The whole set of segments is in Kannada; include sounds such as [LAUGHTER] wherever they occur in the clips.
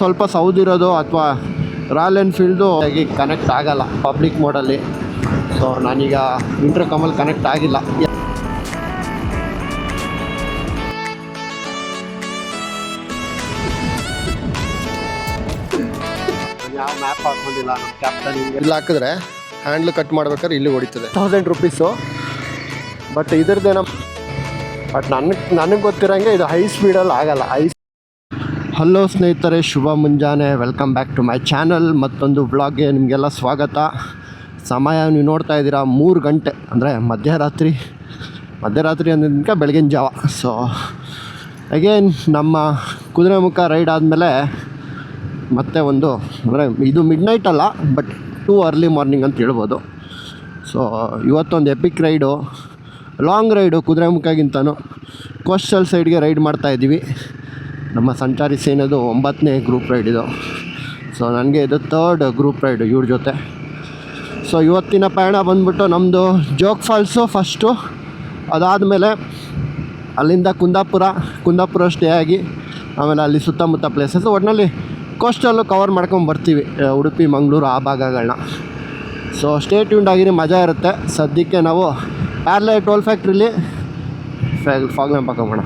ಸ್ವಲ್ಪ ಸೌದಿರೋದು ಅಥವಾ ರಾಯಲ್ ಎನ್ಫೀಲ್ಡು ಆಗಿ ಕನೆಕ್ಟ್ ಆಗಲ್ಲ ಪಬ್ಲಿಕ್ ಮೋಡಲ್ಲಿ ಸೊ ನಾನೀಗ ಇಂಟರ್ಕಾಮಲ್ಲಿ ಕನೆಕ್ಟ್ ಆಗಿಲ್ಲ. ಯಾವ ಮ್ಯಾಪ್ ಹಾಕೊಂಡಿಲ್ಲ? ನಮ್ಮ ಕ್ಯಾಪ್ಟನ್ ಇಲ್ಲಿ ಹಾಕಿದ್ರೆ ಹ್ಯಾಂಡ್ಲ್ ಕಟ್ ಮಾಡ್ಬೇಕಾದ್ರೆ ಇಲ್ಲಿ ಹೊಡಿತದೆ. ತೌಸಂಡ್ ರುಪೀಸು ಬಟ್ ಇದ್ರದ್ದೇನೋ ಬಟ್ ನನಗೆ ನನಗೆ ಗೊತ್ತಿರೋಂಗೆ ಇದು ಹೈ ಸ್ಪೀಡಲ್ಲಿ ಆಗಲ್ಲ. ಹೈ ಹಲೋ ಸ್ನೇಹಿತರೆ, ಶುಭ ಮುಂಜಾನೆ. Welcome back to my channel ಮತ್ತೊಂದು ವ್ಲಾಗ್ಗೆ ನಿಮಗೆಲ್ಲ ಸ್ವಾಗತ. ಸಮಯ ನೀವು ನೋಡ್ತಾ ಇದ್ದೀರಾ, ಮೂರು ಗಂಟೆ, ಅಂದರೆ ಮಧ್ಯರಾತ್ರಿ. ಮಧ್ಯರಾತ್ರಿ ಅಂದಿದ್ದಕ್ಕೆ ಬೆಳಗಿನ ಜಾವ. ಸೊ ಅಗೇನ್ ನಮ್ಮ ಕುದುರೆಮುಖ ರೈಡ್ ಆದಮೇಲೆ ಮತ್ತೆ ಒಂದು, ಅಂದರೆ ಇದು ಮಿಡ್ ನೈಟ್ ಅಲ್ಲ ಬಟ್ ಟೂ ಅರ್ಲಿ ಮಾರ್ನಿಂಗ್ ಅಂತ ಹೇಳ್ಬೋದು. ಸೊ ಇವತ್ತೊಂದು ಎಪಿಕ್ ರೈಡು ಲಾಂಗ್ ರೈಡು ಕುದುರೆಮುಖಗಿಂತನೂ ಕೋಸ್ಟಲ್ ಸೈಡ್ಗೆ ರೈಡ್ ಮಾಡ್ತಾ ಇದ್ದೀವಿ. ನಮ್ಮ ಸಂಚಾರಿ ಸೇನದು ಒಂಬತ್ತನೇ ಗ್ರೂಪ್ ರೈಡ್ ಇದು. ಸೊ ನನಗೆ ಇದು ತರ್ಡ್ ಗ್ರೂಪ್ ರೈಡು ಇವ್ರ ಜೊತೆ. ಸೊ ಇವತ್ತಿನ ಪಯಣ ಬಂದ್ಬಿಟ್ಟು ನಮ್ಮದು ಜೋಗ್ ಫಾಲ್ಸು ಫಸ್ಟು ಅದಾದಮೇಲೆ ಅಲ್ಲಿಂದ ಕುಂದಾಪುರ ಕುಂದಾಪುರ ಸ್ಟೇ ಆಗಿ ಆಮೇಲೆ ಅಲ್ಲಿ ಸುತ್ತಮುತ್ತ ಪ್ಲೇಸಸ್ ಒಟ್ಟಿನಲ್ಲಿ ಕೋಸ್ಟಲ್ಲು ಕವರ್ ಮಾಡ್ಕೊಂಡು ಬರ್ತೀವಿ ಉಡುಪಿ, ಮಂಗಳೂರು, ಆ ಭಾಗಗಳನ್ನ ಸೊ ಸ್ಟೇ ಟ್ಯೂನ್ಡ್ ಆಗಿರಿ, ಮಜಾ ಇರುತ್ತೆ. ಸದ್ಯಕ್ಕೆ ನಾವು ಪ್ಯಾರ್ಲೆ ಟೋಲ್ ಫ್ಯಾಕ್ಟ್ರಿಲಿ ಫಾಗ್ ಫಾಗ್ಲಾಂಪ್ ಹಾಕೋಣ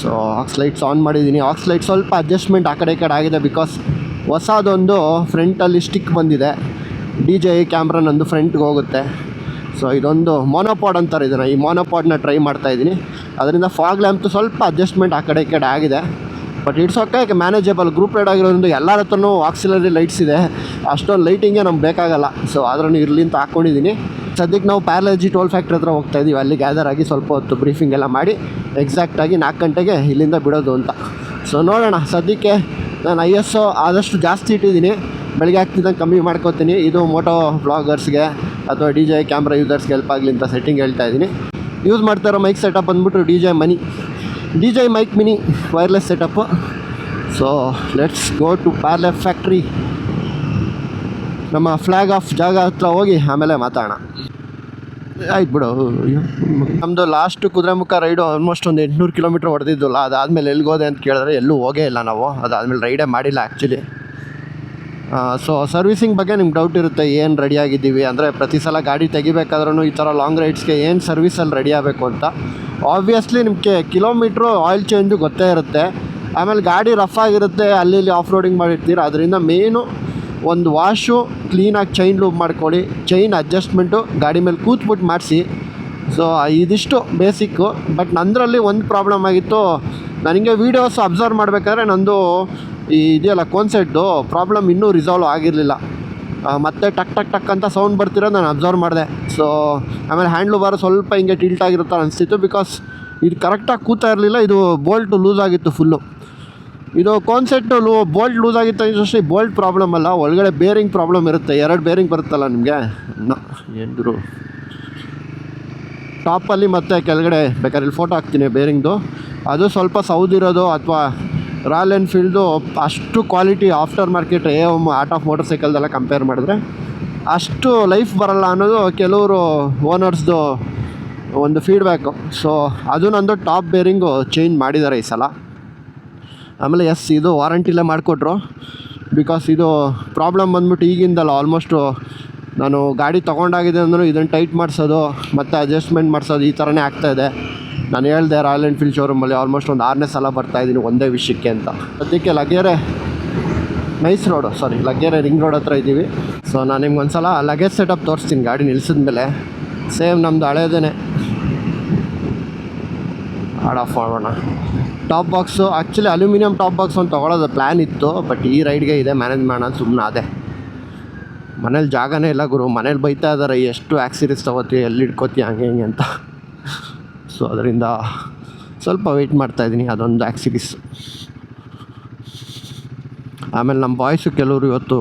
ಸೊ ಆಕ್ಸ್ ಲೈಟ್ಸ್ ಆನ್ ಮಾಡಿದ್ದೀನಿ. ಆಕ್ಸ್ ಲೈಟ್ ಸ್ವಲ್ಪ ಅಡ್ಜಸ್ಟ್ಮೆಂಟ್ ಆ ಕಡೆ ಈ ಕಡೆ ಆಗಿದೆ ಬಿಕಾಸ್ ಹೊಸದೊಂದು ಫ್ರಂಟಲ್ಲಿ ಸ್ಟಿಕ್ ಬಂದಿದೆ. ಡಿ ಜೆ ಕ್ಯಾಮ್ರಾ ನಂದು ಫ್ರಂಟ್ಗೆ ಹೋಗುತ್ತೆ. ಸೊ ಇದೊಂದು ಮೊನೋಪಾಡ್ ಅಂತಾರೆ ಇದನ್ನು. ಈ ಮೊನೋಪಾಡ್ನ ಟ್ರೈ ಮಾಡ್ತಾ ಇದ್ದೀನಿ. ಅದರಿಂದ ಫಾಗ್ ಲ್ಯಾಂಪ್ ಸ್ವಲ್ಪ ಅಡ್ಜಸ್ಟ್ಮೆಂಟ್ ಆ ಕಡೆ ಈ ಕಡೆ ಆಗಿದೆ. But it's okay manageable group ride ಆಗಿರೋದ್ರಿಂದ ಎಲ್ಲರ ಹತ್ರನೂ ಆಕ್ಸಿಲರಿ ಲೈಟ್ಸ್ ಇದೆ. ಅಷ್ಟೊಂದು ಲೈಟಿಂಗೇ ನಮ್ಗೆ ಬೇಕಾಗಲ್ಲ. ಸೊ ಆದ್ರೂ ಇರಲಿ ಅಂತ ಹಾಕ್ಕೊಂಡಿದ್ದೀನಿ ಸದ್ಯಕ್ಕೆ ನಾವು ಪ್ಯಾರಲಜಿ ಟೋಲ್ ಫ್ಯಾಕ್ಟ್ರಿ ಹತ್ರ ಹೋಗ್ತಾ ಇದ್ದೀವಿ ಅಲ್ಲಿ ಗ್ಯಾದರ್ ಆಗಿ ಸ್ವಲ್ಪ ಹೊತ್ತು ಬ್ರೀಫಿಂಗ್ ಎಲ್ಲ ಮಾಡಿ ಎಕ್ಸಾಕ್ಟಾಗಿ ನಾಲ್ಕು ಗಂಟೆಗೆ ಇಲ್ಲಿಂದ ಬಿಡೋದು ಅಂತ. ಸೊ ನೋಡೋಣ. ಸದ್ಯಕ್ಕೆ ನಾನು ಐ ಎಸ್ ಆದಷ್ಟು ಜಾಸ್ತಿ ಇಟ್ಟಿದ್ದೀನಿ. ಬೆಳಗ್ಗೆ ಆಗ್ತಿದ್ದಂಗೆ ಕಮ್ಮಿ ಮಾಡ್ಕೋತೀನಿ. ಇದು ಮೋಟೋ ಬ್ಲಾಗರ್ಸ್ಗೆ ಅಥವಾ ಡಿ ಜೆ ಕ್ಯಾಮ್ರಾ ಯೂಸರ್ಸ್ಗೆ ಹೆಲ್ಪ್ ಆಗಲಿ ಅಂತ ಸೆಟ್ಟಿಂಗ್ ಹೇಳ್ತಾ ಇದ್ದೀನಿ ಯೂಸ್ ಮಾಡ್ತಾ ಇರೋ ಮೈಕ್ ಸೆಟಪ್ ಬಂದುಬಿಟ್ಟು D J money. D J mic mini wireless setup so let's go to Parle factory ನಮ್ಮ ಫ್ಲ್ಯಾಗ್ ಆಫ್ ಜಾಗ ಹತ್ರ ಹೋಗಿ ಆಮೇಲೆ ಮಾತಾಡೋಣ. ಆಯ್ತು ಬಿಡು ನಮ್ಮದು ಲಾಸ್ಟ್ ಕುದುರೆಮುಖ ರೈಡು ಆಲ್ಮೋಸ್ಟ್ ಒಂದು ಎಂಟುನೂರು ಕಿಲೋಮೀಟ್ರ್ ಹೊಡೆದಿದ್ದಲ್ಲ ಅದಾದಮೇಲೆ ಎಲ್ಲಿಗೋದೆ ಅಂತ ಕೇಳಿದ್ರೆ ಎಲ್ಲೂ ಹೋಗೇ ಇಲ್ಲ ನಾವು. ಅದಾದಮೇಲೆ ರೈಡೇ ಮಾಡಿಲ್ಲ ಆ್ಯಕ್ಚುಲಿ ಸೊ ಸರ್ವಿಸಿಂಗ್ ಬಗ್ಗೆ ನಿಮ್ಗೆ ಡೌಟ್ ಇರುತ್ತೆ, ಏನು ರೆಡಿ ಆಗಿದ್ದೀವಿ? ಅಂದರೆ ಪ್ರತಿ ಸಲ ಗಾಡಿ ತೆಗಿಬೇಕಾದ್ರೂ ಈ ಥರ ಲಾಂಗ್ ರೈಡ್ಸ್ಗೆ ಏನು ಸರ್ವಿಸಲ್ಲಿ ರೆಡಿ ಆಗಬೇಕು ಅಂತ. ಆಬ್ವಿಯಸ್ಲಿ ನಿಮಗೆ ಕಿಲೋಮೀಟ್ರು ಆಯಿಲ್ ಚೇಂಜು ಗೊತ್ತೇ ಇರುತ್ತೆ. ಆಮೇಲೆ ಗಾಡಿ ರಫ್ ಆಗಿರುತ್ತೆ, ಅಲ್ಲಿ ಇಲ್ಲಿ ಆಫ್ ರೋಡಿಂಗ್ ಮಾಡಿರ್ತೀರ. ಅದರಿಂದ ಮೇನು ಒಂದು ವಾಶು ಕ್ಲೀನಾಗಿ ಚೈನ್ ಲೂಪ್ ಮಾಡ್ಕೊಳ್ಳಿ. ಚೈನ್ ಅಡ್ಜಸ್ಟ್ಮೆಂಟು ಗಾಡಿ ಮೇಲೆ ಕೂತ್ಬಿಟ್ಟು ಮಾಡಿಸಿ. ಸೊ ಇದಿಷ್ಟು ಬೇಸಿಕ್ಕು ಬಟ್ ನಂದರಲ್ಲಿ ಒಂದು ಪ್ರಾಬ್ಲಮ್ ಆಗಿತ್ತು. ನನಗೆ ವೀಡಿಯೋಸ್ ಅಬ್ಸರ್ವ್ ಮಾಡಬೇಕಾದ್ರೆ ನಂದು ಈ ಇದೆಯಲ್ಲ ಕೋನ್ಸೆಟ್ದು ಪ್ರಾಬ್ಲಮ್ ಇನ್ನೂ ರಿಸಾಲ್ವ್ ಆಗಿರಲಿಲ್ಲ. ಮತ್ತೆ ಟಕ್ ಟಕ್ ಟಕ್ ಅಂತ ಸೌಂಡ್ ಬರ್ತಿರೋದು ನಾನು ಅಬ್ಸರ್ವ್ ಮಾಡಿದೆ. ಸೊ ಆಮೇಲೆ ಹ್ಯಾಂಡ್ಲು ಬಾರ್ ಸ್ವಲ್ಪ ಹಿಂಗೆ ಟಿಲ್ಟ್ ಆಗಿರುತ್ತೆ ಅನಿಸ್ತಿತ್ತು ಬಿಕಾಸ್ ಇದು ಕರೆಕ್ಟಾಗಿ ಕೂತಾ ಇರಲಿಲ್ಲ. ಇದು ಬೋಲ್ಟು ಲೂಸ್ ಆಗಿತ್ತು ಫುಲ್ಲು ಇದು ಕಾನ್ಸೆಪ್ಟ್ ಲೂ ಬೋಲ್ಟ್ ಲೂಸ್ ಆಗಿತ್ತು ಅಷ್ಟೇ ಬೋಲ್ಟ್ ಪ್ರಾಬ್ಲಮ್ ಅಲ್ಲ. ಒಳಗಡೆ ಬೇರಿಂಗ್ ಪ್ರಾಬ್ಲಮ್ ಇರುತ್ತೆ. ಎರಡು ಬೇರಿಂಗ್ ಬರುತ್ತಲ್ಲ ನಿಮಗೆ? ಎಂದರು ಟಾಪಲ್ಲಿ ಮತ್ತು ಕೆಳಗಡೆ ಬೇಕಾದ್ರೆ ಇಲ್ಲಿ ಫೋಟೋ ಹಾಕ್ತೀನಿ ಬೇರಿಂಗ್ದು ಅದು ಸ್ವಲ್ಪ ಸೌದಿರೋದು ಅಥವಾ ರಾಯಲ್ ಎನ್ಫೀಲ್ಡು ಅಷ್ಟು ಕ್ವಾಲಿಟಿ ಆಫ್ಟರ್ ಮಾರ್ಕೆಟ್ ಎ ಒಮ್ ಆರ್ಟ್ ಆಫ್ ಮೋಟರ್ ಸೈಕಲ್ದೆಲ್ಲ ಕಂಪೇರ್ ಮಾಡಿದ್ರೆ ಅಷ್ಟು ಲೈಫ್ ಬರಲ್ಲ ಅನ್ನೋದು ಕೆಲವರು ಓನರ್ಸ್ದು ಒಂದು ಫೀಡ್ಬ್ಯಾಕು ಸೊ ಅದು ನಂದು ಟಾಪ್ ಬೇರಿಂಗು ಚೇಂಜ್ ಮಾಡಿದ್ದಾರೆ ಈ ಸಲ. ಆಮೇಲೆ ಎಸ್ ಇದು ವಾರಂಟಿಲೇ ಮಾಡಿಕೊಟ್ರು. ಬಿಕಾಸ್ ಇದು ಪ್ರಾಬ್ಲಮ್ ಬಂದ್ಬಿಟ್ಟು ಈಗಿಂದಲ್ಲ ಆಲ್ಮೋಸ್ಟು ನಾನು ಗಾಡಿ ತೊಗೊಂಡಾಗಿದೆ ಅಂದರೂ ಇದನ್ನು ಟೈಟ್ ಮಾಡಿಸೋದು, ಮತ್ತು ಅಡ್ಜಸ್ಟ್ಮೆಂಟ್ ಮಾಡಿಸೋದು ಈ ಥರನೇ ಆಗ್ತಾಯಿದೆ ನಾನು ಹೇಳ್ದೆ ರಾಯಲ್ ಎನ್ಫೀಲ್ಡ್ ಶೋರೂಮಲ್ಲಿ ಆಲ್ಮೋಸ್ಟ್ ಒಂದು ಆರನೇ ಸಲ ಬರ್ತಾಯಿದ್ದೀನಿ ಒಂದೇ ವಿಷಯಕ್ಕೆ ಅಂತ. ಅದಕ್ಕೆ Lagere nice road sorry Lagere ring road ಹತ್ರ ಇದ್ದೀವಿ ಸೊ ನಾನು ನಿಮ್ಗೆ ಒಂದು ಸಲ ಲಗೇಜ್ ಸೆಟಪ್ ತೋರಿಸ್ತೀನಿ ಗಾಡಿ ನಿಲ್ಸಿದ ಮೇಲೆ. ಸೇಮ್ ನಮ್ಮದು ಹಳೇದೇ ಆಡ್ ಆಫ್ ಮಾಡೋಣ. Top box. Actually aluminium top box ಒಂದು ತೊಗೊಳೋದು ಪ್ಲ್ಯಾನ್ ಇತ್ತು. ಬಟ್ ಈ ರೈಡ್ಗೆ ಇದೆ, ಮ್ಯಾನೇಜ್ ಮಾಡೋಣ ಸುಮ್ಮನೆ ಅದೇ ಮನೇಲಿ ಜಾಗನೇ ಇಲ್ಲ ಗುರು. ಮನೇಲಿ ಬೈತಾ ಇದ್ದಾರೆ ಎಷ್ಟು ಆ್ಯಕ್ಸಿರೀಸ್ ತೊಗೋತೀವಿ ಎಲ್ಲಿ ಇಟ್ಕೋತೀವಿ ಹಂಗೆ ಹಿಂಗೆ ಅಂತ. ಸೊ ಅದರಿಂದ ಸ್ವಲ್ಪ ವೆಯ್ಟ್ ಮಾಡ್ತಾಯಿದ್ದೀನಿ ಅದೊಂದು ಆ್ಯಕ್ಸಿರೀಸ್ ಆಮೇಲೆ ನಮ್ಮ ಬಾಯ್ಸು ಕೆಲವರು ಇವತ್ತು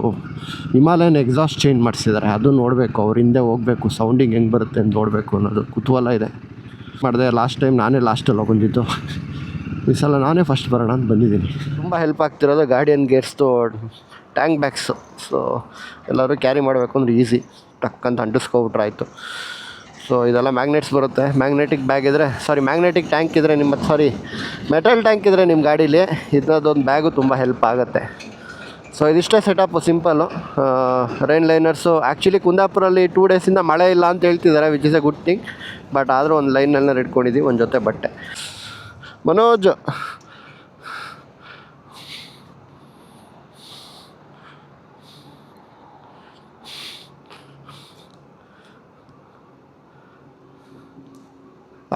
ಹಿಮಾಲಯನ್ ಎಕ್ಸಾಸ್ಟ್ ಚೇಂಜ್ ಮಾಡಿಸಿದ್ದಾರೆ. ಅದು ನೋಡಬೇಕು, ಅವ್ರ ಹಿಂದೆ ಹೋಗಬೇಕು ಸೌಂಡಿಂಗ್ ಹೆಂಗೆ ಬರುತ್ತೆ ಅಂತ ನೋಡಬೇಕು ಅನ್ನೋದು ಕುತೂಹಲ ಇದೆ. ಮಾಡಿದೆ ಲಾಸ್ಟ್ ಟೈಮ್ ನಾನೇ ಲಾಸ್ಟಲ್ಲಿ ಹೋಗಿದ್ದು ಈ ಸಲ ನಾನೇ ಫಸ್ಟ್ ಬರೋಣ ಅಂತ ಬಂದಿದ್ದೀನಿ. ತುಂಬ ಹೆಲ್ಪ್ ಆಗ್ತಿರೋದು ಗಾರ್ಡಿಯನ್ ಗೇರ್ಸ್ದು ಟ್ಯಾಂಕ್ ಬ್ಯಾಗ್ಸು ಸೊ ಎಲ್ಲರೂ ಕ್ಯಾರಿ ಮಾಡಬೇಕು ಅಂದ್ರೆ ಈಸಿ ಟಕ್ ಅಂತ ಅಂಟಿಸ್ಕೊಬಿಟ್ರೆ ಆಯಿತು. ಸೊ ಇದೆಲ್ಲ ಮ್ಯಾಗ್ನೆಟ್ಸ್ ಬರುತ್ತೆ. ಮ್ಯಾಗ್ನೆಟಿಕ್ ಬ್ಯಾಗ್ ಇದ್ದರೆ ಸಾರಿ ಮ್ಯಾಗ್ನೆಟಿಕ್ ಟ್ಯಾಂಕ್ ಇದ್ದರೆ ನಿಮ್ಮ ಸಾರಿ ಮೆಟಲ್ ಟ್ಯಾಂಕ್ ಇದ್ದರೆ ನಿಮ್ಮ ಗಾಡೀಲಿ ಇದರದ್ದೊಂದು ಬ್ಯಾಗು ತುಂಬ ಹೆಲ್ಪ್ ಆಗುತ್ತೆ. ಸೊ ಇದಿಷ್ಟೇ setup simple rain liners actually ಕುಂದಾಪುರಲ್ಲಿ two ಡೇಸಿಂದ ಮಳೆ ಇಲ್ಲ ಅಂತ ಹೇಳ್ತಿದ್ದಾರೆ which is a good thing but ಆದರೂ ಒಂದು ಲೈನಲ್ಲಿ ಇಟ್ಕೊಂಡಿದ್ದೀವಿ ಒಂದು ಜೊತೆ ಬಟ್ಟೆ. ಮನೋಜ್.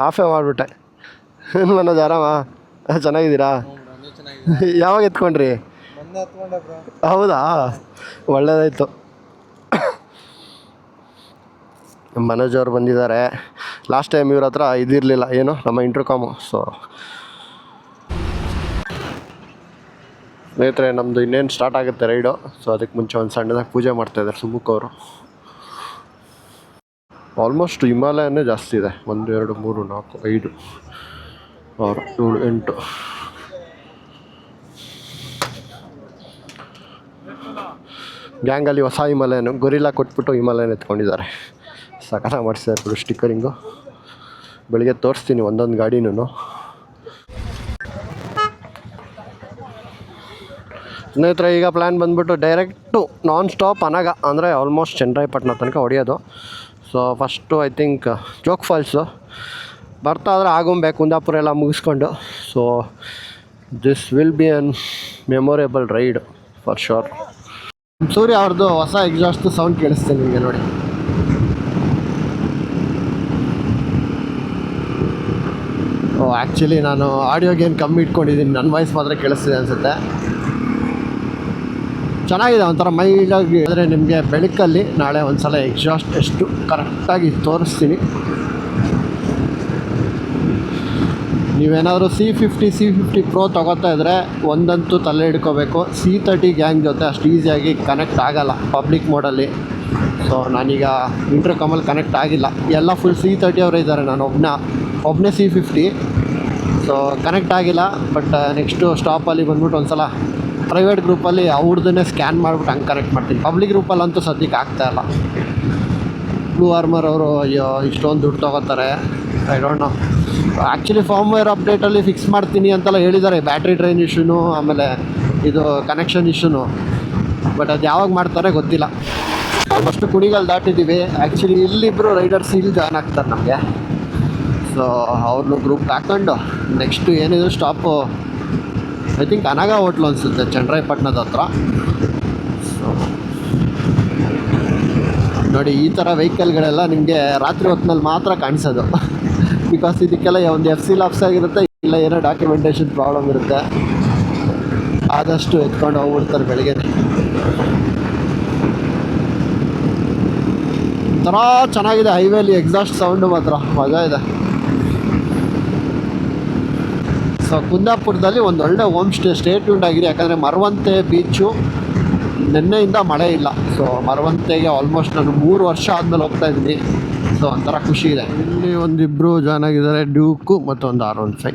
ಆಫೇ ಮಾಡಿಬಿಟ್ಟೆ. ಏನು ಮನೋಜ್, ಆರಾಮ? ಚೆನ್ನಾಗಿದ್ದೀರಾ? ಯಾವಾಗ ಎತ್ಕೊಂಡ್ರಿ? ಹೌದಾ? ಒಳ್ಳೇದಾಯ್ತು. ಮನೋಜ್ ಅವ್ರು ಬಂದಿದ್ದಾರೆ. ಲಾಸ್ಟ್ ಟೈಮ್ ಇವ್ರ ಹತ್ರ ಇದಿರಲಿಲ್ಲ. ಏನು? ನಮ್ಮ ಇಂಟರ್ಕಾಮು ಸೊ ಸ್ನೇಹಿತರೆ ನಮ್ಮದು ಇನ್ನೇನು ಸ್ಟಾರ್ಟ್ ಆಗುತ್ತೆ ರೈಡು. ಸೊ ಅದಕ್ಕೆ ಮುಂಚೆ ಒಂದು ಸಣ್ಣದಾಗಿ ಪೂಜೆ ಮಾಡ್ತಾಯಿದ್ದಾರೆ ಸುಮುಕ್ ಅವರು. ಆಲ್ಮೋಸ್ಟ್ ಹಿಮಾಲಯನೇ ಜಾಸ್ತಿ ಇದೆ. ಒಂದು, ಎರಡು, ಮೂರು, ನಾಲ್ಕು, ಐದು, ಆರು, ಏಳು, ಎಂಟು. ಗ್ಯಾಂಗಲ್ಲಿ ಹೊಸ ಹಿಮಾಲಯನು ಗೊರಿಲ್ಲ ಕೊಟ್ಬಿಟ್ಟು ಹಿಮಾಲಯನ ಎತ್ಕೊಂಡಿದ್ದಾರೆ. ಸಕಲ ಮಾಡಿಸಿದ್ದಾರೆ ಬಿಡು ಸ್ಟಿಕ್ಕರಿಂಗು ಬೆಳಿಗ್ಗೆ ತೋರಿಸ್ತೀನಿ ಒಂದೊಂದು ಗಾಡಿನೂ. ಸ್ನೇಹಿತರೆ, ಈಗ ಪ್ಲ್ಯಾನ್ ಬಂದ್ಬಿಟ್ಟು ಡೈರೆಕ್ಟು ನಾನ್ ಸ್ಟಾಪ್ ಅನಗ, ಅಂದರೆ ಆಲ್ಮೋಸ್ಟ್ ಚೆನ್ನರಾಯಪಟ್ಟಣ ತನಕ ಹೊಡೆಯೋದು. So first I think Jog Falls ಬರ್ತಾ ಆದರೆ ಆಗುಂಬೆ, ಕುಂದಾಪುರ ಎಲ್ಲ ಮುಗಿಸ್ಕೊಂಡು. So this will be an memorable ride for sure Surya ಅವ್ರದ್ದು ಹೊಸ ಎಕ್ಸಾಸ್ಟ್ ಸೌಂಡ್ ಕೇಳಿಸ್ತೀನಿ ನಿಮಗೆ ನೋಡಿ. ಓ ಆ್ಯಕ್ಚುಲಿ ನಾನು ಆಡಿಯೋ ಗೇಮ್ ಕಮ್ಮಿ ಇಟ್ಕೊಂಡಿದ್ದೀನಿ. ನನ್ನ ವಾಯ್ಸ್ ಮಾತ್ರ ಕೇಳಿಸ್ತಿದೆ ಅನಿಸುತ್ತೆ. ಚೆನ್ನಾಗಿದೆ ಒಂಥರ ಮೈಲ್ಡಾಗಿ ಅಂದರೆ ನಿಮಗೆ ಬೆಳಕಲ್ಲಿ ನಾಳೆ ಒಂದು ಸಲ ಎಕ್ಸಾಸ್ಟ್ ಎಷ್ಟು ಕರೆಕ್ಟಾಗಿ ತೋರಿಸ್ತೀನಿ. ನೀವೇನಾದರೂ C fifty C fifty pro ತೊಗೋತಾ ಇದ್ದರೆ ಒಂದಂತೂ ತಲೆ ಹಿಡ್ಕೋಬೇಕು. ಸಿ ತರ್ಟಿ ಗ್ಯಾಂಗ್ ಜೊತೆ ಅಷ್ಟು ಈಸಿಯಾಗಿ ಕನೆಕ್ಟ್ ಆಗಲ್ಲ ಪಬ್ಲಿಕ್ ಮೋಡಲ್ಲಿ ಸೊ ನಾನೀಗ ಇಂಟರ್ ಕಾಮಲ್ಲಿ ಕನೆಕ್ಟ್ ಆಗಿಲ್ಲ. ಎಲ್ಲ ಫುಲ್ ಸಿ ತರ್ಟಿ ಅವರೇ ಇದ್ದಾರೆ ನಾನು ಒಬ್ಬನ ಒಬ್ಬನೇ ಸಿ ಫಿಫ್ಟಿ ಸೊ ಕನೆಕ್ಟ್ ಆಗಿಲ್ಲ ಬಟ್ ನೆಕ್ಸ್ಟು ಸ್ಟಾಪಲ್ಲಿ ಬಂದ್ಬಿಟ್ಟು ಒಂದು ಸಲ ಪ್ರೈವೇಟ್ ಗ್ರೂಪಲ್ಲಿ ಅವ್ರದ್ದನ್ನೇ ಸ್ಕ್ಯಾನ್ ಮಾಡಿಬಿಟ್ಟು ಹಂಗೆ ಕರೆಕ್ಟ್ ಮಾಡ್ತೀನಿ. ಪಬ್ಲಿಕ್ ಗ್ರೂಪಲ್ಲಂತೂ ಸದ್ಯಕ್ಕೆ ಆಗ್ತಾಯಿಲ್ಲ ಬ್ಲೂ ಆರ್ಮರ್ ಅವರು, ಅಯ್ಯೋ, ಇಷ್ಟೊಂದು ದುಡ್ಡು ತೊಗೋತಾರೆ. I don't know actually firmware ಅಪ್ಡೇಟಲ್ಲಿ fix ಮಾಡ್ತೀನಿ ಅಂತೆಲ್ಲ ಹೇಳಿದ್ದಾರೆ. ಬ್ಯಾಟ್ರಿ ಡ್ರೈನ್ ಇಶ್ಯೂನು ಆಮೇಲೆ ಇದು ಕನೆಕ್ಷನ್ ಇಶ್ಯೂನು ಬಟ್ ಅದು ಯಾವಾಗ ಮಾಡ್ತಾರೆ ಗೊತ್ತಿಲ್ಲ. ಫಸ್ಟು ಕುಣಿಗಲ್ ದಾಟಿದ್ದೀವಿ ಆ್ಯಕ್ಚುಲಿ ಇಲ್ಲಿಬ್ಬರು ರೈಡರ್ಸ್ ಇಲ್ಲಿ ಜಾಯ್ನ್ ಆಗ್ತಾರೆ ನಮಗೆ. ಸೊ ಅವ್ರನ್ನೂ ಗ್ರೂಪ್ ಹಾಕ್ಕೊಂಡು ನೆಕ್ಸ್ಟು ಏನಿದ್ರು ಸ್ಟಾಪು ಐ ಥಿಂಕ್ ಅನಗ ಹೋಟ್ಲು ಅನಿಸುತ್ತೆ ಚನ್ನರಾಯಪಟ್ಟಣದ ಹತ್ರ. ನೋಡಿ, ಈ ಥರ ವೆಹಿಕಲ್ಗಳೆಲ್ಲ ನಿಮಗೆ ರಾತ್ರಿ ಹೊತ್ತಿನಲ್ಲಿ ಮಾತ್ರ ಕಾಣಿಸೋದು. ಬಿಕಾಸ್ [LAUGHS] ಇದಕ್ಕೆಲ್ಲ ಒಂದು ಎಫ್ ಸಿ ಲಾಪ್ಸ್ ಆಗಿರುತ್ತೆ ಇಲ್ಲ ಏನೋ ಡಾಕ್ಯುಮೆಂಟೇಷನ್ ಪ್ರಾಬ್ಲಮ್ ಇರುತ್ತೆ. ಆದಷ್ಟು ಎತ್ಕೊಂಡು ಹೋಗ್ಬಿಡ್ತಾರೆ ಬೆಳಗ್ಗೆ ಒಂಥರ ಚೆನ್ನಾಗಿದೆ ಹೈವೇಲಿ ಎಕ್ಸಾಸ್ಟ್ ಸೌಂಡು ಮಾತ್ರ, ಮಜಾ ಇದೆ. ಸೊ ಕುಂದಾಪುರದಲ್ಲಿ ಒಂದು ಒಳ್ಳೆ ಹೋಮ್ ಸ್ಟೇ ಸ್ಟೇ ಟ್ಯೂನ್ಡ್ ಆಗಿದೆ. ಯಾಕಂದರೆ ಮರವಂತೆ ಬೀಚು ನಿನ್ನೆಯಿಂದ ಮಳೆ ಇಲ್ಲ. ಸೊ ಮರವಂತೆಗೆ ಆಲ್ಮೋಸ್ಟ್ ನಾನು ಮೂರು ವರ್ಷ ಆದಮೇಲೆ ಹೋಗ್ತಾ ಇದ್ದೀನಿ. ಸೊ ಒಂಥರ ಖುಷಿ ಇದೆ. ಇಲ್ಲಿ ಒಂದಿಬ್ಬರು ಜಾಯ್ನ್ ಆಗಿದ್ದಾರೆ ಡ್ಯೂಕು ಮತ್ತು ಒಂದು ಆರ್ ಒನ್ ಫೈ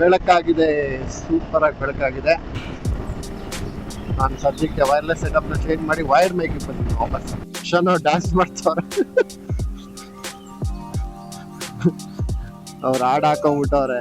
ಬೆಳಕಾಗಿದೆ. ಸೂಪರ್ ಸೂಪರಾಗಿ ಬೆಳಕಾಗಿದೆ. ನಾನು ಸದ್ಯಕ್ಕೆ ವೈರ್ಲೆಸ್ ಸೆಟಪ್ನ ಚೇಂಜ್ ಮಾಡಿ ವೈರ್ ಮೇಕಿಂಗ್ ಬಂದಿದ್ದೀನಿ ವಾಪಸ್. ಶನೋ ಡ್ಯಾನ್ಸ್ ಮಾಡ್ತಾವ್ರೆ. ಅವ್ರು ಹಾಡು ಹಾಕೊಂಡ್ಬಿಟ್ಟವ್ರೆ.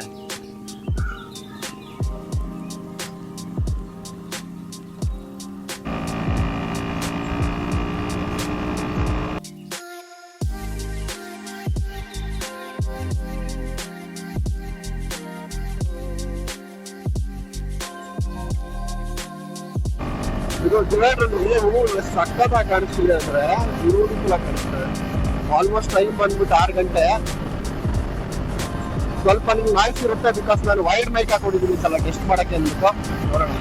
ಸಕ್ಕತ್ತಾಗಿ ಕಾಣಿಸ್ತಿದೆ ಅಂದ್ರೆ ಬ್ಯೂಟಿಫುಲ್ ಆಗಿ ಕಾಣಿಸ್ತದೆ. ಆಲ್ಮೋಸ್ಟ್ ಟೈಮ್ ಬಂದ್ಬಿಟ್ಟು ಆರು ಗಂಟೆ. ಸ್ವಲ್ಪ ನಿಮ್ಗೆ ನಾಯ್ಸ್ ಇರುತ್ತೆ ಬಿಕಾಸ್ ನಾನು ವೈರ್ ಮೈಕ್ ಹಾಕೊಂಡಿದ್ದೀನಿ ಸಲ ಗೆಸ್ಟ್ ಮಾಡಕ್ಕೆ ಅಂದ್ಬಿಟ್ಟು. ನೋಡೋಣ.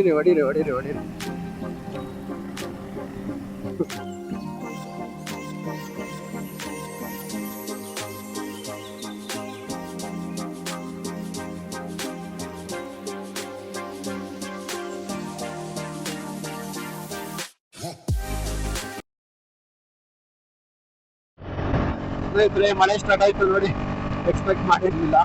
ಹೊಡೀರಿ ಹೊಡೀರಿ ಹೊಡೀರಿ ಹೊಡೀರಿ ಸ್ನೇಹಿತರೆ ಮಳೆ ಸ್ಟಾರ್ಟ್ ಆಯ್ತು ನೋಡಿ. ಎಕ್ಸ್ಪೆಕ್ಟ್ ಮಾಡಿರ್ಲಿಲ್ಲ.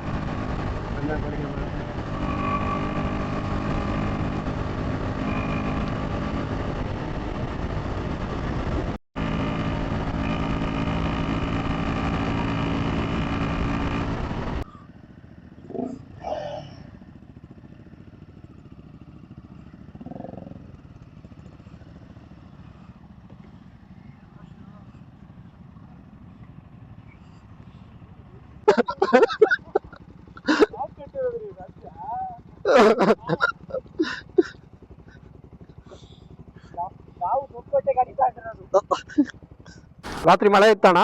ರಾತ್ರಿ ಮಳೆ ಇತ್ತಣ್ಣ?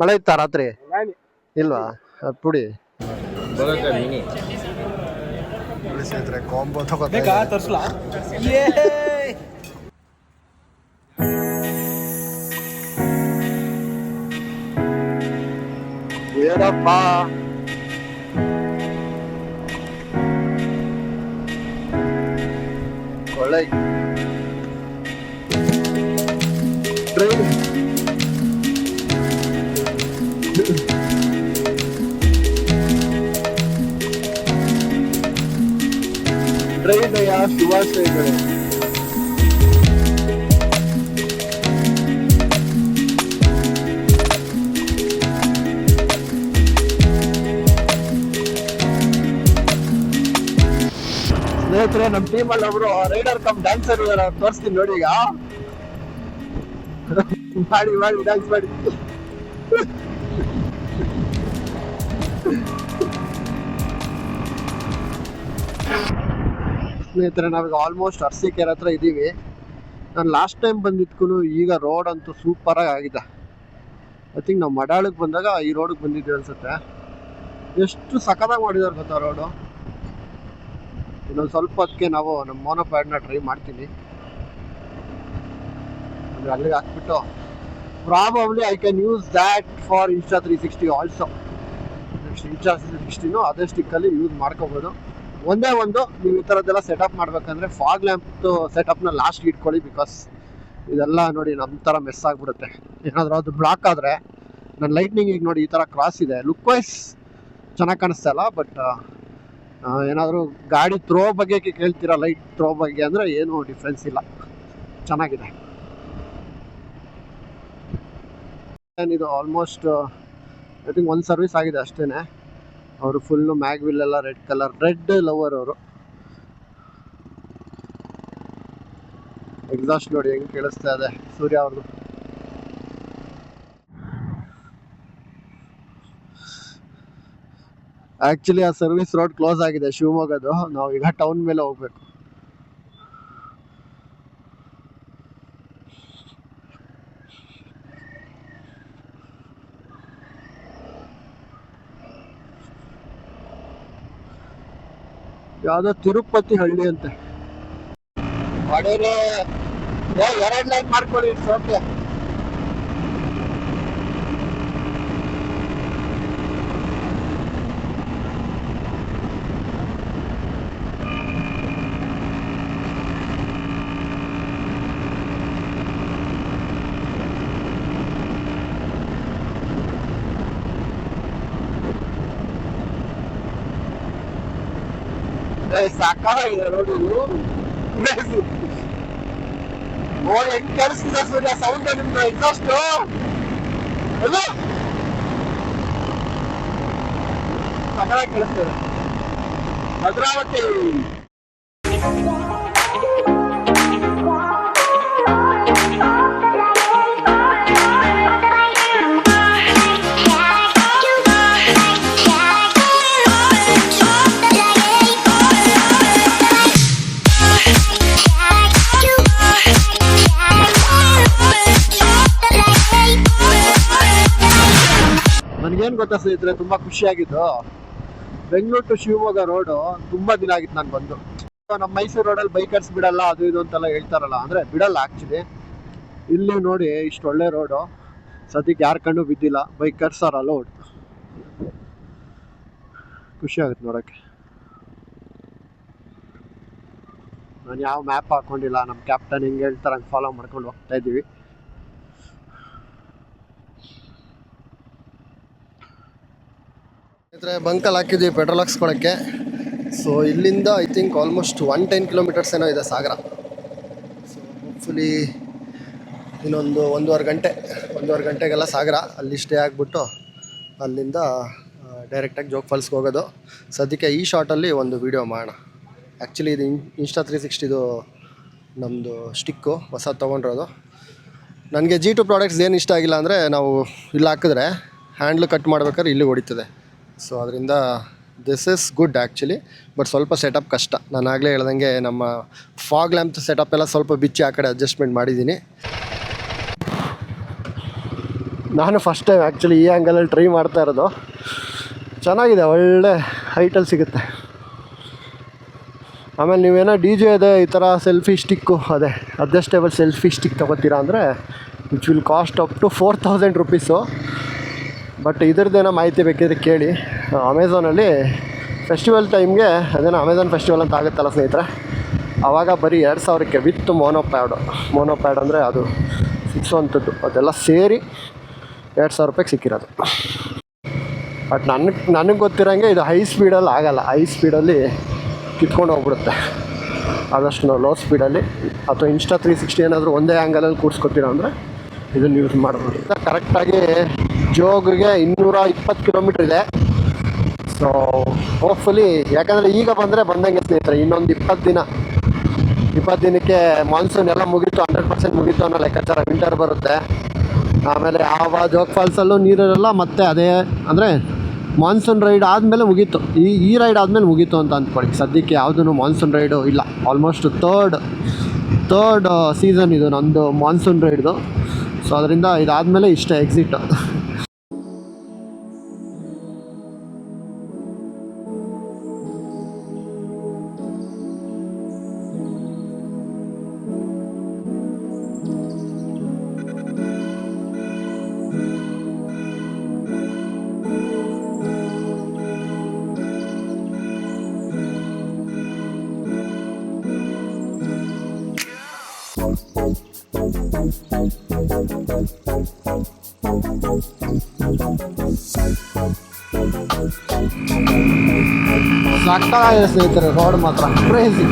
ಮಳೆ ಇತ್ತಾ ರಾತ್ರಿ? ಇಲ್ವಾ? ಪುಡಿ. ಸ್ನೇಹಿತರೆ ಕಾಂಬೋ ತರ್ಸ್ಲಾ ಏನಪ್ಪ? lei. Três. Três, eu acho, eu acho, ಸ್ನೇಹಿತರೆ ನಮ್ಮ ಅಲ್ಲಿ ಒಬ್ರು ರೈಡರ್ ಕಮ್ ಡ್ಯಾನ್ಸರ್ ಇದಾರೆ ತೋರಿಸ್ತೀನಿ ನೋಡಿ ಈಗ. ಮಾಡಿ ಮಾಡಿ ಡ್ಯಾನ್ಸ್ ಮಾಡಿ. ಸ್ನೇಹಿತರೆ, ನಾವೀಗ ಆಲ್ಮೋಸ್ಟ್ ಅರ್ಸಿಕೆರೆ ಹತ್ರ ಇದ್ದೀವಿ ನಾನು ಲಾಸ್ಟ್ ಟೈಮ್ ಬಂದಿದ್ಕೂ ಈಗ ರೋಡ್ ಅಂತೂ ಸೂಪರಾಗಿ ಆಗಿದೆ. ಐ ಥಿಂಕ್ ನಾವು ಮಡಾಳಕ್ಕೆ ಬಂದಾಗ ಈ ರೋಡಿಗೆ ಬಂದಿದ್ದೀವಿ ಅನ್ಸುತ್ತೆ. ಎಷ್ಟು ಸಖತ್ತಾಗಿ ಮಾಡಿದಾರೆ ಗೊತ್ತಾ ರೋಡು ಇನ್ನೊಂದು ಸ್ವಲ್ಪ ಹೊತ್ತಿಗೆ ನಾವು ನಮ್ಮ ಮೋನೋಪ್ಯಾಡ್ನ ಟ್ರೈ ಮಾಡ್ತೀನಿ. ಅಂದರೆ ಅಲ್ಲಿಗೆ ಹಾಕ್ಬಿಟ್ಟು probably I can use that for insta three sixty also next insta three ಸಿಕ್ಸ್ಟಿನೂ ಅದೇ ಸ್ಟಿಕ್ಕಲ್ಲಿ ಯೂಸ್ ಮಾಡ್ಕೋಬೋದು. ಒಂದೇ ಒಂದು ನೀವು ಈ ಥರದ್ದೆಲ್ಲ ಸೆಟಪ್ ಮಾಡಬೇಕಂದ್ರೆ ಫಾಗ್ ಲ್ಯಾಂಪ್ದು ಸೆಟಪ್ನ ಲಾಸ್ಟ್ ಇಟ್ಕೊಳ್ಳಿ ಬಿಕಾಸ್ ಇದೆಲ್ಲ ನೋಡಿ ನಮ್ಮ ಥರ ಮೆಸ್ ಆಗ್ಬಿಡುತ್ತೆ. ಏನಾದರೂ ಅದು ಬ್ಲಾಕ್ ಆದರೆ ನನ್ನ ಈಗ ನೋಡಿ ಈ ಥರ ಕ್ರಾಸ್ ಇದೆ. ಲುಕ್ ವೈಸ್ ಚೆನ್ನಾಗಿ ಕಾಣಿಸ್ತಾ ಇಲ್ಲ ಬಟ್ ಏನಾದರೂ ಗಾಡಿ ಥ್ರೋ ಬಗ್ಗೆ ಕೇಳ್ತೀರಾ ಲೈಟ್ ಥ್ರೋ ಬಗ್ಗೆ ಅಂದರೆ ಏನೂ ಡಿಫ್ರೆನ್ಸ್ ಇಲ್ಲ. ಚೆನ್ನಾಗಿದೆ. ಇದು ಆಲ್ಮೋಸ್ಟ್ ಐ ಥಿಂಕ್ ಒಂದು ಸರ್ವಿಸ್ ಆಗಿದೆ ಅಷ್ಟೇ ಅವರು ಫುಲ್ಲು ಮ್ಯಾಗ್ವಿಲ್ ಎಲ್ಲ ರೆಡ್ ಕಲರ್ ರೆಡ್ ಲವರ್ ಅವರು. ಎಕ್ಸಾಸ್ಟ್ ನೋಡಿ ಹೆಂಗೆ ಕೇಳಿಸ್ತಾ ಇದೆ. ಸೂರ್ಯ ಅವ್ರದ್ದು. ಆಕ್ಚುಲಿ ಆ ಸರ್ವಿಸ್ ರೋಡ್ ಕ್ಲೋಸ್ ಆಗಿದೆ ಶಿವಮೊಗ್ಗದು ನಾವು ಈಗ ಟೌನ್ ಮೇಲೆ ಹೋಗ್ಬೇಕು. ಯಾವ್ದೋ ತಿರುಪತಿ ಹಳ್ಳಿ ಅಂತೆ. ಮಾಡ್ಕೊಳ್ಳಿ ಸಾಕಾಗಿದೆ ರೋಡು ಓ ಹೆಂಗ್ ಕೇಳಿಸ್ತಿದೆ ಸೂರ್ಯ ಸೌಂಡ್ ನಿಮ್ದು ಎಕ್ಸಾಸ್ಟ್ ಅದು ಸಕಾಲಾಗಿ ಕೇಳಿಸ್ತದೆ ಭದ್ರಾವತಿ ಗೊತ್ತಾ ಸ್ನೇಹಿತರೆ? ತುಂಬಾ ಖುಷಿಯಾಗಿದ್ದು. ಬೆಂಗಳೂರು ಟು ಶಿವಮೊಗ್ಗ ರೋಡು ತುಂಬಾ ದಿನ ಆಗಿತ್ತು ನಾನು ಬಂದು. ನಮ್ಮ ಮೈಸೂರು ರೋಡಲ್ಲಿ ಬೈಕರ್ಸ್ ಬಿಡಲ್ಲ, ಅದು ಇದು ಅಂತೆಲ್ಲ ಹೇಳ್ತಾರಲ್ಲ, ಅಂದ್ರೆ ಬಿಡಲ್ಲ ಆಕ್ಚುಲಿ ಇಲ್ಲಿ ನೋಡಿ, ಇಷ್ಟು ಒಳ್ಳೆ ರೋಡು. ಸದ್ಯಕ್ಕೆ ಯಾರ ಕಣ್ಣು ಬಿದ್ದಿಲ್ಲ, ಬೈಕರ್ಸ್ ಆರ್ ಅಲೌಡ್. ಖುಷಿ ಆಗುತ್ತೆ ನೋಡಕ್ಕೆ ನಾನು ಯಾವ ಮ್ಯಾಪ್ ಹಾಕೊಂಡಿಲ್ಲ ನಮ್ಮ ಕ್ಯಾಪ್ಟನ್ ಹೆಂಗೆ ಹೇಳ್ತಾರೆ ಹಂಗೆ ಫಾಲೋ ಮಾಡ್ಕೊಂಡು ಹೋಗ್ತಾ ಇದ್ದೀವಿ. ಸ್ನೇಹಿತರೆ ಬಂಕಲ್ಲಿ ಹಾಕಿದ್ವಿ, ಪೆಟ್ರೋಲ್ ಹಾಕ್ಸ್ಕೊಳಕ್ಕೆ. ಸೊ ಇಲ್ಲಿಂದ I think almost one ten kilometres ಏನೋ ಇದೆ ಸಾಗರ. ಸೊ ಹೋಪ್ಫುಲಿ ಇನ್ನೊಂದು ಒಂದೂವರೆ ಗಂಟೆ, ಒಂದೂವರೆ ಗಂಟೆಗೆಲ್ಲ ಸಾಗರ ಅಲ್ಲಿ ಸ್ಟೇ ಆಗಿಬಿಟ್ಟು ಅಲ್ಲಿಂದ ಡೈರೆಕ್ಟಾಗಿ ಜೋಗ್ ಫಾಲ್ಸ್ಗೆ ಹೋಗೋದು. ಸದ್ಯಕ್ಕೆ ಈ ಶಾರ್ಟಲ್ಲಿ ಒಂದು ವಿಡಿಯೋ ಮಾಡೋಣ. ಆ್ಯಕ್ಚುಲಿ ಇದು ಇನ್ಸ್ಟಾ ತ್ರೀ ಸಿಕ್ಸ್ಟಿದು ನಮ್ಮದು ಸ್ಟಿಕ್ಕು ಹೊಸ ತೊಗೊಂಡಿರೋದು. ನನಗೆ ಜಿ ಟು ಪ್ರಾಡಕ್ಟ್ಸ್ ಏನು ಇಷ್ಟ ಆಗಿಲ್ಲ ಅಂದರೆ ನಾವು ಇಲ್ಲಿ ಹಾಕಿದ್ರೆ ಹ್ಯಾಂಡ್ಲು ಕಟ್ ಮಾಡ್ಬೇಕಾದ್ರೆ ಇಲ್ಲಿ ಹೊಡಿತದೆ. ಸೊ ಅದರಿಂದ this is good actually but ಸ್ವಲ್ಪ ಸೆಟಪ್ ಕಷ್ಟ. ನಾನು ಆಗಲೇ ಹೇಳ್ದಂಗೆ ನಮ್ಮ ಫಾಗ್ ಲ್ಯಾಂಪ್ ಸೆಟಪ್ ಎಲ್ಲ ಸ್ವಲ್ಪ ಬಿಚ್ಚಿ ಆ ಕಡೆ ಅಡ್ಜಸ್ಟ್ಮೆಂಟ್ ಮಾಡಿದ್ದೀನಿ. ನಾನು ಫಸ್ಟ್ ಟೈಮ್ ಆ್ಯಕ್ಚುಲಿ ಈ ಆ್ಯಂಗಲಲ್ಲಿ ಟ್ರೈ ಮಾಡ್ತಾ ಇರೋದು. ಚೆನ್ನಾಗಿದೆ, ಒಳ್ಳೆ ಹೈಟಲ್ಲಿ ಸಿಗುತ್ತೆ. ಆಮೇಲೆ ನೀವೇನೋ ಡಿ ಜೆ ಇದೆ ಈ ಥರ ಸೆಲ್ಫಿ ಸ್ಟಿಕ್ಕು ಅದೇ ಅಡ್ಜಸ್ಟೇಬಲ್ ಸೆಲ್ಫಿ ಸ್ಟಿಕ್ ತೊಗೋತೀರಾ ಅಂದರೆ which will cost up to four thousand rupees but ಇದ್ರದ್ದೇನೋ ಮಾಹಿತಿ ಬೇಕಿದ್ರೆ ಕೇಳಿ. ಅಮೆಝಾನಲ್ಲಿ ಫೆಸ್ಟಿವಲ್ ಟೈಮ್ಗೆ ಅದೇನೋ ಅಮೆಝಾನ್ ಫೆಸ್ಟಿವಲ್ ಅಂತ ಆಗುತ್ತಲ್ಲ ಸ್ನೇಹಿತರೆ? ಆವಾಗ ಬರೀ ಎರಡು ಸಾವಿರಕ್ಕೆ ವಿತ್ ಮೋನೋ ಪ್ಯಾಡು ಅಂದರೆ ಅದು ಸಿಕ್ಸುವಂಥದ್ದು ಅದೆಲ್ಲ ಸೇರಿ ಎರಡು ಸಾವಿರ ರೂಪಾಯಿಗೆ ಸಿಕ್ಕಿರೋದು. ಬಟ್ ನನಗೆ ನನಗೆ ಗೊತ್ತಿರೋಂಗೆ ಇದು ಹೈ ಸ್ಪೀಡಲ್ಲಿ ಆಗಲ್ಲ. ಹೈ ಸ್ಪೀಡಲ್ಲಿ ಕಿತ್ಕೊಂಡು ಹೋಗ್ಬಿಡುತ್ತೆ. ಆದಷ್ಟು ನಾವು ಲೋ ಸ್ಪೀಡಲ್ಲಿ ಅಥವಾ ಇನ್ಸ್ಟಾ ತ್ರೀ ಸಿಕ್ಸ್ಟಿ ಏನಾದರೂ ಒಂದೇ ಆ್ಯಂಗಲಲ್ಲಿ ಕೂರಿಸ್ಕೊತೀರ ಅಂದರೆ ಇದನ್ನು ಯೂಸ್ ಮಾಡ್ಬೋದು. ಕರೆಕ್ಟಾಗಿ ಜೋಗಿಗೆ ಇನ್ನೂರ ಇಪ್ಪತ್ತು ಕಿಲೋಮೀಟ್ರ್ ಇದೆ. ಸೊ ಹೋಪ್ಫುಲಿ ಯಾಕಂದರೆ ಈಗ ಬಂದರೆ ಬಂದಂಗೆ ಸ್ನೇಹಿತರೆ, ಇನ್ನೊಂದು ಇಪ್ಪತ್ತು ದಿನ. ಇಪ್ಪತ್ತು ದಿನಕ್ಕೆ ಮಾನ್ಸೂನ್ ಎಲ್ಲ ಮುಗೀತು ಹಂಡ್ರೆಡ್ ಪರ್ಸೆಂಟ್ ಮುಗೀತು ಅನ್ನೋ ಲೆಕ್ಕಾಚಾರ ವಿಂಟರ್ ಬರುತ್ತೆ. ಆಮೇಲೆ ಆವ ಜೋಗ್ ಫಾಲ್ಸಲ್ಲೂ ನೀರಿರಲ್ಲ, ಮತ್ತೆ ಅದೇ ಅಂದರೆ ಮಾನ್ಸೂನ್ ರೈಡ್ ಆದಮೇಲೆ ಮುಗೀತು. ಈ ಈ ರೈಡ್ ಆದಮೇಲೆ ಮುಗೀತು ಅಂತ ಅಂದ್ಕೊಳ್ಳಿ. ಸದ್ಯಕ್ಕೆ ಯಾವುದೂ ಮಾನ್ಸೂನ್ ರೈಡು ಇಲ್ಲ. ಆಲ್ಮೋಸ್ಟ್ ತರ್ಡ್ ತರ್ಡ್ ಸೀಸನ್ ಇದು ನಂದು ಮಾನ್ಸೂನ್ ರೈಡ್ದು ಸೊ ಅದರಿಂದ ಇದಾದಮೇಲೆ ಇಷ್ಟ ಎಕ್ಸಿಟ್ ಸಕ್ಕತ್ತಾಗಿದೆ ಸ್ನೇಹಿತರೆ ರೋಡ್ ಮಾತ್ರ ಕ್ರೇಜಿ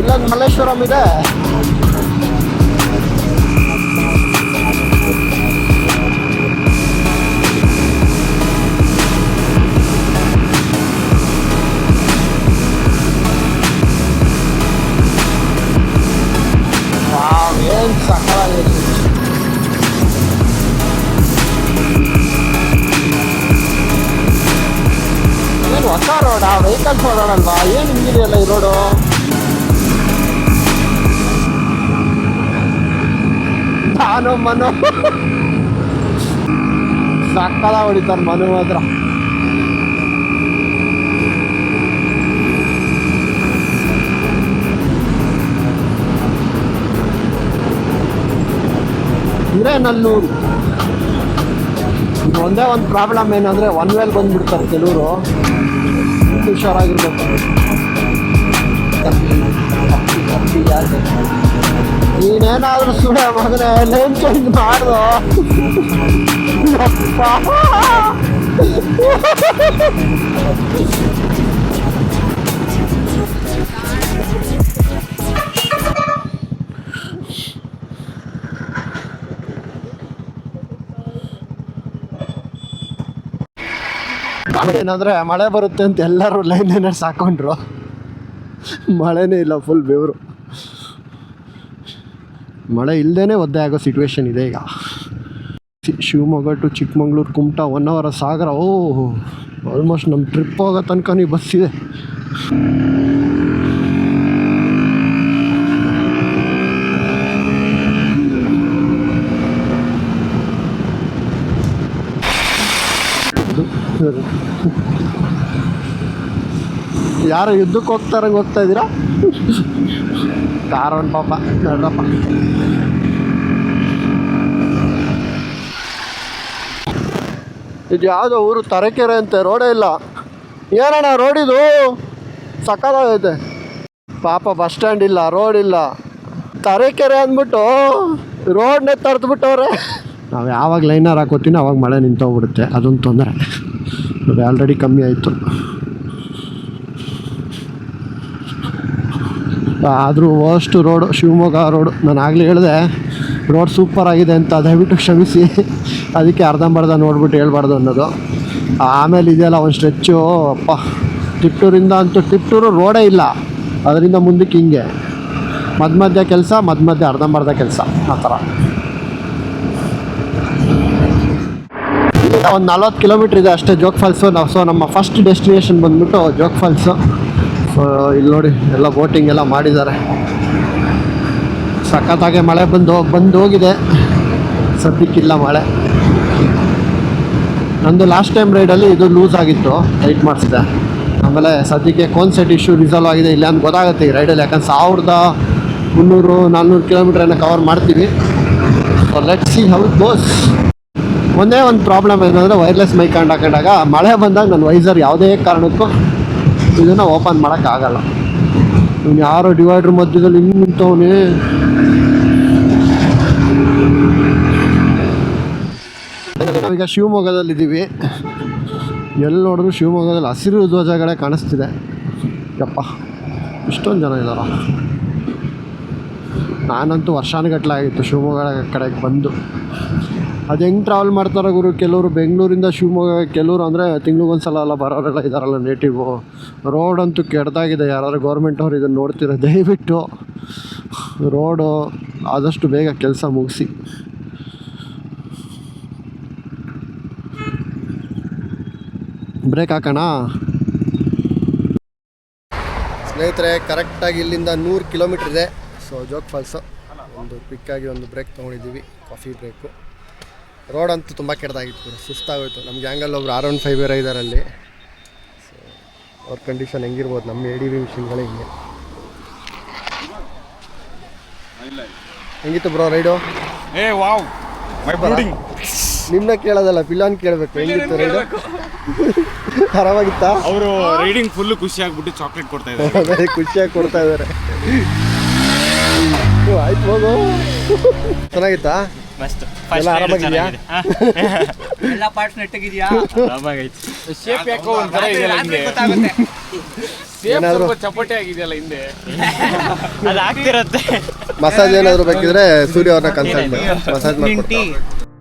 ಇಲ್ಲೊಂದು ಮಲ್ಲೇಶ್ವರಂ ಇದೆ ವೆಹಿಕಲ್ಸ್ ಓಡಾಡಲ್ವಾ ಏನು ಹಿಂಗಿದೆಯಲ್ಲ ಈ ರೋಡು ನಾನು ಮನು. ಸಕ್ಕದ ಹೊಡಿತಾರೆ ಮನು ಮಾತ್ರ. ಹಿರೇನಲ್ಲೂರು. ಒಂದೇ ಒಂದು ಪ್ರಾಬ್ಲಮ್ ಏನಂದರೆ ಒನ್ ವೇಲ್ ಬಂದ್ಬಿಡ್ತಾರೆ ಕೆಲವರು. ಹುಷಾರಾಗಿರ್ಬೇಕು ನೀನೇನಾದ್ರೂ ಸುಡ ಮಗನೇ ಲೇನ್ ಚೇಂಜ್ ಮಾಡು ಏನಂದ್ರೆ ಮಳೆ ಬರುತ್ತೆ ಅಂತ ಎಲ್ಲರೂ ಲೈನ್ ಲೈನರ್ಸ್ ಹಾಕೊಂಡ್ರು ಮಳೆನೇ ಇಲ್ಲ ಫುಲ್ ಬೆವರು. ಮಳೆ ಇಲ್ಲದೇ ಒದ್ದೆ ಆಗೋ ಸಿಚುವೇಶನ್ ಇದೆ ಈಗ. ಶಿವಮೊಗ್ಗ ಟು ಚಿಕ್ಕಮಂಗ್ಳೂರು, ಕುಮಟಾ ಒನ್ ಅವರ ಸಾಗರ ಓ ಆಲ್ಮೋಸ್ಟ್ ನಮ್ಮ ಟ್ರಿಪ್ ಹೋಗೋ ತನಕ ನೀವು ಬಸ್ ಇದೆ. ಯಾರು ಯುದ್ಧಕ್ಕೆ ಹೋಗ್ತಾರೆ ಹೋಗ್ತಾ ಇದ್ದೀರಾ? ಕಾರಣ ಪಾಪ, ನಡ್ರಪ್ಪ. ಇದು ಯಾವುದೋ ಊರು ತರಕೆರೆ ಅಂತೆ, ರೋಡೇ ಇಲ್ಲ. ಏನಣ್ಣ ರೋಡಿದು ಇದು? ಸಕ್ಕತ್ತಾಗೈತೆ. ಪಾಪ ಬಸ್ ಸ್ಟ್ಯಾಂಡ್ ಇಲ್ಲ, ರೋಡ್ ಇಲ್ಲ. ತರೀಕೆರೆ ಅಂದ್ಬಿಟ್ಟು ರೋಡ್ನೇ ತರ್ದ್ಬಿಟ್ಟವ್ರೆ. ನಾವು ಯಾವಾಗ ಲೈನರ್ ಹಾಕೋತೀನಿ ಅವಾಗ ಮಳೆ ನಿಂತೋಗ್ಬಿಡುತ್ತೆ, ಅದೊಂದು ತೊಂದರೆ. ಅದು ಆಲ್ರೆಡಿ ಕಮ್ಮಿ ಆಯಿತು. ಆದರೂ ವರ್ಸ್ಟ್ ರೋಡು ಶಿವಮೊಗ್ಗ ರೋಡು ನಾನು ಆಗಲೇ ಹೇಳಿದೆ ರೋಡ್ ಸೂಪರ್ ಆಗಿದೆ ಅಂತ ದಯವಿಟ್ಟು ಕ್ಷಮಿಸಿ. ಅದಕ್ಕೆ ಅರ್ಧಂಬರ್ಧ ನೋಡ್ಬಿಟ್ಟು ಹೇಳ್ಬಾರ್ದು ಅನ್ನೋದು. ಆಮೇಲೆ ಇದೆಯಲ್ಲ ಒಂದು ಸ್ಟ್ರೆಚ್ಚು ಅಪ್ಪ. ಟಿಪ್ಟೂರಿಂದ ಅಂತೂ ಟಿಪ್ಟೂರು ರೋಡೇ ಇಲ್ಲ. ಅದರಿಂದ ಮುಂದಕ್ಕೆ ಹಿಂಗೆ. ಮಧ್ಯ ಮಧ್ಯ ಕೆಲಸ, ಮಧ್ಯ ಮಧ್ಯ ಅರ್ಧಂಬರ್ಧ ಕೆಲಸ. ಆ ಥರ. ಒಂದು ನಲ್ವತ್ತು ಕಿಲೋಮೀಟ್ರ್ ಇದೆ ಅಷ್ಟೇ ಜೋಗ್ ಫಾಲ್ಸು. ನಾವು ಸೊ ನಮ್ಮ ಫಸ್ಟ್ ಡೆಸ್ಟಿನೇಷನ್ ಬಂದ್ಬಿಟ್ಟು ಜೋಗ್ ಫಾಲ್ಸು. ಇಲ್ಲಿ ನೋಡಿ, ಎಲ್ಲ ಬೋಟಿಂಗ್ ಎಲ್ಲ ಮಾಡಿದ್ದಾರೆ. ಸಖತ್ತಾಗೆ ಮಳೆ ಬಂದು ಬಂದು ಹೋಗಿದೆ. ಸದ್ಯಕ್ಕಿಲ್ಲ ಮಳೆ. ನಂದು ಲಾಸ್ಟ್ ಟೈಮ್ ರೈಡಲ್ಲಿ ಇದು ಲೂಸ್ ಆಗಿತ್ತು ಟೈಟ್ ಮಾಡಿಸಿದೆ. ಆಮೇಲೆ ಸದ್ಯಕ್ಕೆ ಕೋನ್ ಸೆಟ್ ಇಶ್ಯೂ ರಿಸಾಲ್ವ್ ಆಗಿದೆ. ಇಲ್ಲ ಅಂತ ಗೊತ್ತಾಗುತ್ತೆ ಈ ರೈಡಲ್ಲಿ ಯಾಕಂದ್ರೆ ಸಾವಿರದ ಮುನ್ನೂರು ನಾನ್ನೂರು ಕಿಲೋಮೀಟ್ರನ್ನು ಕವರ್ ಮಾಡ್ತೀವಿ. So let see how goes ಒಂದೇ ಒಂದು ಪ್ರಾಬ್ಲಮ್ ಏನಂದರೆ ವೈರ್ಲೆಸ್ ಮೈಕ್ ಕಂಡು ಹಾಕೊಂಡಾಗ ಮಳೆ ಬಂದಾಗ ನನ್ನ ವೈಸರ್ ಯಾವುದೇ ಕಾರಣಕ್ಕೂ ಇದನ್ನು ಓಪನ್ ಮಾಡೋಕ್ಕಾಗಲ್ಲ ಇವ್ನು ಯಾರೋ ಡಿವೈಡ್ರ್ ಮಧ್ಯದಲ್ಲಿ ಹಿಂಗೆ ನಿಂತವನೇ. ನಾವೀಗ ಶಿವಮೊಗ್ಗದಲ್ಲಿದ್ದೀವಿ. ಎಲ್ಲಿ ನೋಡಿದ್ರು ಶಿವಮೊಗ್ಗದಲ್ಲಿ ಹಸಿರು ಧ್ವಜಗಳೇ ಕಾಣಿಸ್ತಿದೆ. ಯಪ್ಪ, ಇಷ್ಟೊಂದು ಜನ ಇದ್ದಾರ ನಾನಂತೂ ವರ್ಷಾನುಗಟ್ಟಲೆ ಆಗಿತ್ತು ಶಿವಮೊಗ್ಗ ಕಡೆಗೆ ಬಂದು. ಅದು ಹೆಂಗೆ ಟ್ರಾವೆಲ್ ಮಾಡ್ತಾರೆ ಗುರು? ಕೆಲವರು ಬೆಂಗಳೂರಿಂದ ಶಿವಮೊಗ್ಗ, ಕೆಲವರು ಅಂದರೆ ತಿಂಗ್ಳಿಗೊಂದ್ಸಲ ಎಲ್ಲ ಬರೋರೆಲ್ಲ ಇದ್ದಾರಲ್ಲ ನೇಟಿವು ರೋಡ್ ಅಂತೂ ಕೆಡ್ದಾಗಿದೆ, ಯಾರಾದ್ರು ಗೌರ್ಮೆಂಟ್ ಅವ್ರು ಇದನ್ನು ನೋಡ್ತಿರೋ, ದಯವಿಟ್ಟು. ರೋಡು ಆದಷ್ಟು ಬೇಗ ಕೆಲಸ ಮುಗಿಸಿ. ಬ್ರೇಕ್ ಹಾಕೋಣ? ಸ್ನೇಹಿತರೆ ಕರೆಕ್ಟಾಗಿ ಇಲ್ಲಿಂದ ನೂರು ಕಿಲೋಮೀಟ್ರ್ ಇದೆ. ಸೊ ಜೋಗ್ ಫಾಲ್ಸು ಒಂದು ಪಿಕ್ಕಾಗಿ ಒಂದು ಬ್ರೇಕ್ ತೊಗೊಂಡಿದ್ದೀವಿ. ಕಾಫಿ ಬ್ರೇಕು ರೋಡ್ ಅಂತೂ ತುಂಬ ಕೆಟ್ಟದಾಗಿತ್ತು ಸುಸ್ತಾಗೋಯ್ತು. ನಮ್ಮ ಗ್ಯಾಂಗಲ್ಲಿ ಒಬ್ರು ಆರ್ ಒನ್ ಫೈವ್ ಬೇರೆ ಇದ್ದಾರೆ ಅಲ್ಲಿ ಸೊ ಅವ್ರ ಕಂಡೀಷನ್ ಹೆಂಗಿರ್ಬೋದು ನಮ್ಮ ಎ ಡಿ ವಿ ಮಿಷಿನ್ಗಳೇ ಹಿಂಗೆ. ಹೆಂಗಿತ್ತು ಬ್ರೋ ರೈಡು ಏ ವಾವ್. ನಿಮ್ನ ನಿಮ್ಮನ್ನ ಕೇಳೋದಲ್ಲ ಪಿಲಾನ್ ಕೇಳಬೇಕು. ಹೆಂಗಿತ್ತು ರೈಡು [LAUGHS] ಆರಾಮಾಗಿತ್ತಾ? ಅವರು ರೈಡಿಂಗ್ ಫುಲ್ ಖುಷಿ ಆಗಿಬಿಟ್ಟು ಚಾಕ್ಲೇಟ್ ಕೊಡ್ತಾ ಇದ್ದಾರೆ. [LAUGHS] ಖುಷಿಯಾಗಿ ಕೊಡ್ತಾ ಇದ್ದಾರೆ. ಆಯ್ತು ಹೋಗು. ಚೆನ್ನಾಗಿತ್ತಾ? ಮಸ್ತ್. ಎಲ್ಲ ಆರಾಮಾಗಿದ್ಯಾ? ಎಲ್ಲ ಪಾರ್ಟ್ಸ್ ನೆಟ್ಟಗಿದ್ಯಾ? ಶೇಪ್ ಯಾಕೋ ಒಂಥರ ಇದೆಯಲ್ಲ ಹಿಂದೆ? ಗೊತ್ತಾಗುತ್ತೆ. ಶೇಪ್ ಏನಾದ್ರು- ಸ್ವಲ್ಪ ಚಪ್ಪಟೆ ಆಗಿದೆಯಲ್ಲ ಹಿಂದೆ? [LAUGHS] ಅದು ಆಗ್ತಿರತ್ತೆ. ಮಸಾಜ್ ಏನಾದ್ರು ಬೇಕಿದ್ರೆ ಸೂರ್ಯ ಅವ್ರನ್ನ ಕನ್ಸಲ್ಟ್ ಮಸಾಜ್ ಮಾಡ್ಕೊಡ್ತಾರೆ